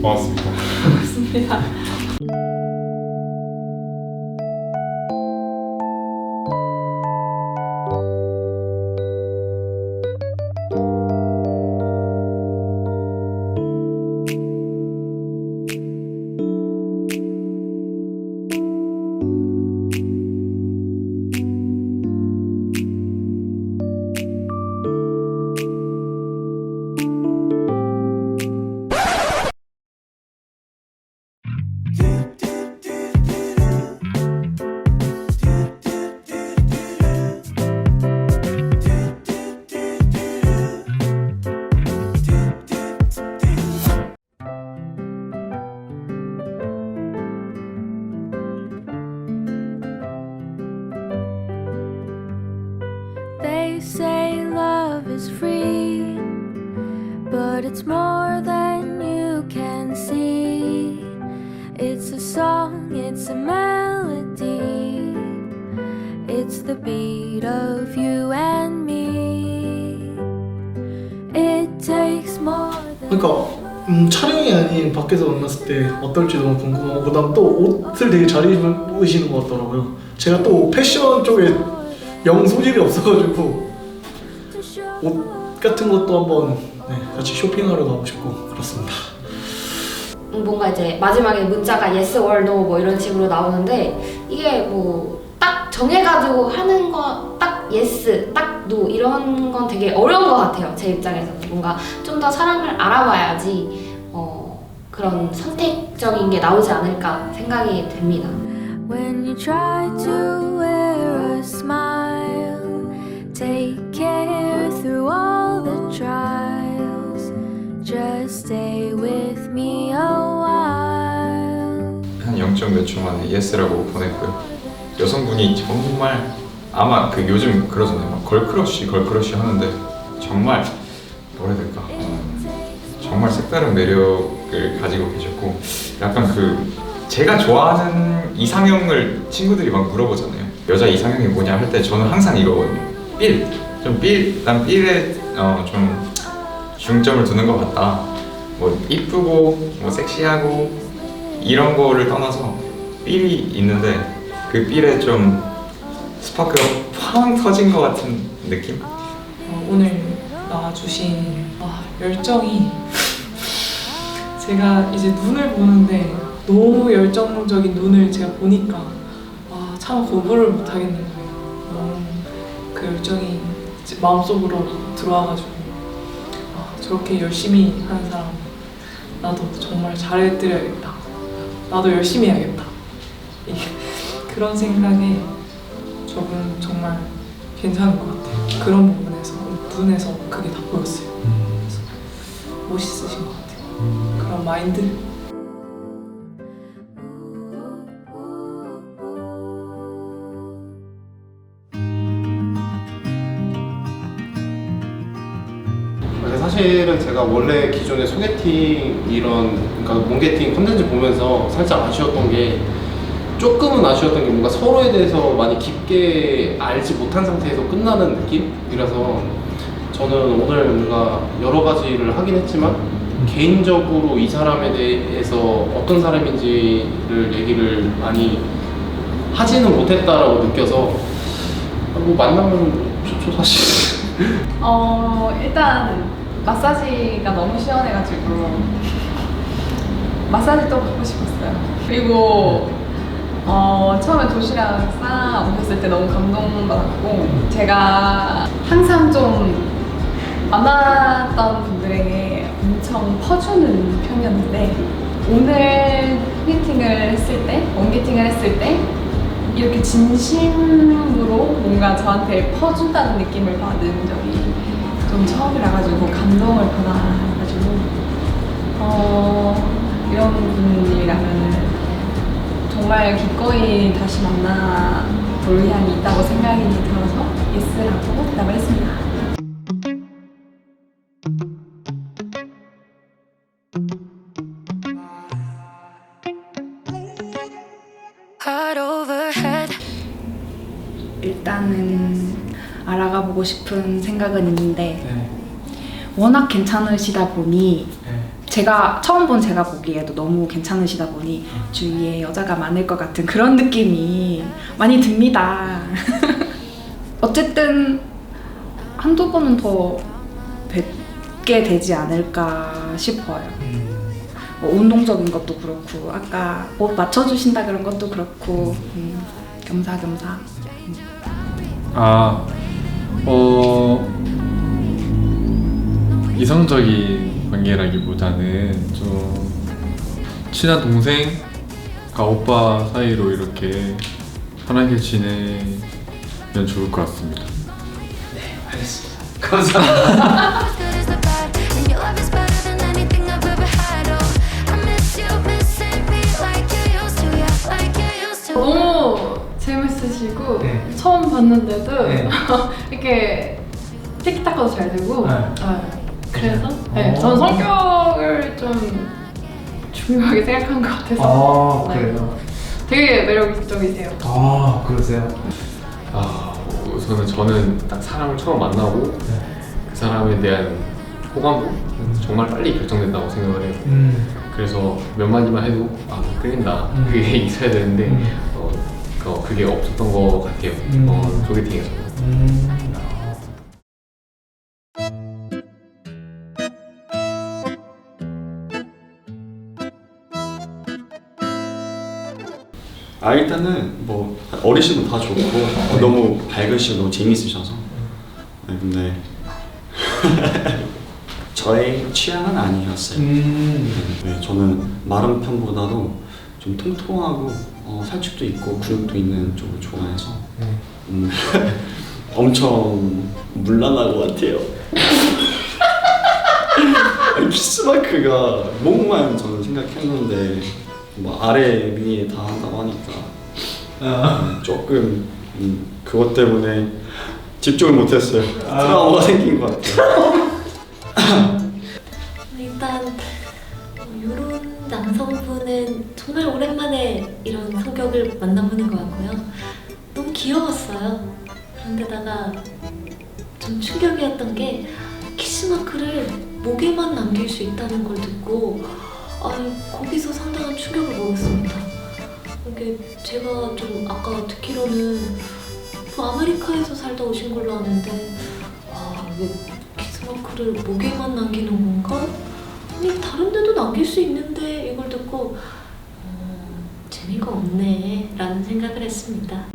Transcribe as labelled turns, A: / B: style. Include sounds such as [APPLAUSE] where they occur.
A: 고맙습니다.
B: 고맙습니다.
C: Is free, but it's more than you can see. It's a song, it's a melody, it's the beat of you and me. It takes more than.
D: 그러니까 음, 촬영이 아닌 밖에서 만났을 때 어떨지 너무 궁금하고 그다음 또 옷을 되게 잘 입으시는 것 같더라고요. 제가 또 패션 쪽에 영 소질이 없어가지고 옷 같은 것도 한번 네, 같이 쇼핑하러 가고 싶고 그렇습니다.
E: 음, 뭔가 이제 마지막에 문자가 yes or no 뭐 이런 식으로 나오는데 이게 뭐 딱 정해가지고 하는 거 딱 yes, 딱 no 이런 건 되게 어려운 것 같아요 제 입장에서 뭔가 좀 더 사람을 알아봐야지 어, 그런 선택적인 게 나오지 않을까 생각이 됩니다.
C: When you try to wear a smile, take care through all the trials. Just stay with me a while.
A: 한 0점 몇 초 만에 예스라고 보냈고요. 여성분이 정말 아마 그 요즘 그러잖아요. 막 걸크러쉬 걸크러쉬 하는데 정말 뭐라 해야 될까? 정말 색다른 매력을 가지고 계셨고 약간 그 제가 좋아하는 이상형을 친구들이 막 물어보잖아요. 여자 이상형이 뭐냐 할 때 저는 항상 이거거든요. 삘. 좀 삘. 난 삘에 어, 좀 중점을 두는 것 같다. 뭐 이쁘고 뭐 섹시하고 이런 거를 떠나서 삘이 있는데 그 삘에 좀 스파크가 팡 터진 것 같은 느낌?
B: 어, 오늘 나와주신 아, 열정이 제가 이제 눈을 보는데 너무 열정적인 눈을 제가 보니까 아, 참 거부를 못 하겠는 거예요. 그 열정이 마음속으로 들어와가지고 아, 저렇게 열심히 하는 사람 나도 정말 잘해드려야겠다. 나도 열심히 해야겠다. [LAUGHS] 그런 생각에 저분 정말 괜찮은 것 같아요. 그런 부분에서 눈에서 그게 다 보였어요. 그래서 멋있으신 것 같아요. 그런 마인드.
F: 사실은 제가 원래 기존에 소개팅 이런 그러니까 몽게팅 컨텐츠 보면서 살짝 아쉬웠던 게 조금은 아쉬웠던 게 뭔가 서로에 대해서 많이 깊게 알지 못한 상태에서 끝나는 느낌이라서 저는 오늘 뭔가 여러 가지를 하긴 했지만 개인적으로 이 사람에 대해서 어떤 사람인지를 얘기를 많이 하지는 못했다라고 느껴서 뭐 만나면 좋죠 사실.
G: 어 일단 마사지가 너무 시원해가지고 마사지 또 받고 싶었어요. 그리고 어 처음에 도시락 싸 오셨을 때 너무 감동받았고 제가 항상 좀 만났던 분들에게 엄청 퍼주는 편이었는데 오늘 미팅을 했을 때 원미팅을 했을 때 이렇게 진심으로 뭔가 저한테 퍼준다는 느낌을 받은 적이 좀 처음이라 가지고 감동을 받아가지고 어 이런 분이라면 정말 기꺼이 다시 만나 볼 의향이 있다고 생각이 들어서 예스라고 대답을 했습니다.
H: 일단은 알아가 보고 싶은 생각은 있는데
D: 네.
H: 워낙 괜찮으시다 보니
D: 네.
H: 제가 처음 본 제가 보기에도 너무 괜찮으시다 보니 주위에 여자가 많을 것 같은 그런 느낌이 많이 듭니다. [LAUGHS] 어쨌든 한두 번은 더 뵙게 되지 않을까 싶어요. 뭐 운동적인 것도 그렇고 아까 옷 맞춰주신다 그런 것도 그렇고 음, 겸사겸사
I: 아, 어, 이성적인 관계라기보다는 좀 친한 동생과 오빠 사이로 이렇게 편하게 지내면 좋을 것 같습니다.
C: 알겠습니다. 감사합니다.
J: Oh.
K: 너무 재밌으시고
C: 네.
K: 처음 봤는데도
C: 네. [LAUGHS]
K: 이렇게 티키타카도 잘 되고
C: 네.
K: 네. 그래서 네,
C: 어.
K: 저는 성격을 좀 중요하게 생각한 것 같아서
C: 아
K: 네.
C: 그래요.
K: 되게 매력적이세요.
C: 아 그러세요.
L: 아 우선은 저는 딱 사람을 처음 만나고
C: 네.
L: 그 사람에 대한 호감도 정말 빨리 결정된다고 생각을 해요.
C: 음.
L: 그래서 몇 마디만 해도 아 끌린다
C: 음.
L: 그게 [LAUGHS] 있어야 되는데
C: 음.
L: 어, 어, 그게 없었던 것 같아요.
C: 음.
L: 어, 소개팅에서.
C: 음.
M: 아 일단은 뭐 어리시면 다 좋고 어, 너무 밝으시고 너무 재밌으셔서 네, 근데 [LAUGHS] 저의 취향은 아니었어요.
C: 음.
M: 네, 저는 마른 편보다도 좀 통통하고 어, 살집도 있고 근육도 있는 쪽을 좋아해서
C: 네.
M: 음, [LAUGHS] 엄청 물란할 것 같아요. [LAUGHS] 아니, 키스마크가 목만 저는 생각했는데 뭐 아래 위에 다 한다고 하니까
C: 아.
M: 조금 음, 그것 때문에 집중을 못했어요. 트라우마가 생긴 것 같아요. [LAUGHS]
N: 일단 이런 남성분은 정말 오랜만에 이런 성격을 만나보는 것 같고요. 너무 귀여웠어요. 그런데다가 좀 충격이었던 게 키스마크를 목에만 남길 수 있다는 걸 듣고 아, 거기서 상당한 충격을 먹었습니다. 이게 제가 좀 아까 듣기로는 뭐 아메리카에서 살다 오신 걸로 아는데 아, 왜 키스마크를 목에만 남기는 건가? 아니 다른 데도 남길 수 있는데 이걸 듣고 음, 재미가 없네 라는 생각을 했습니다.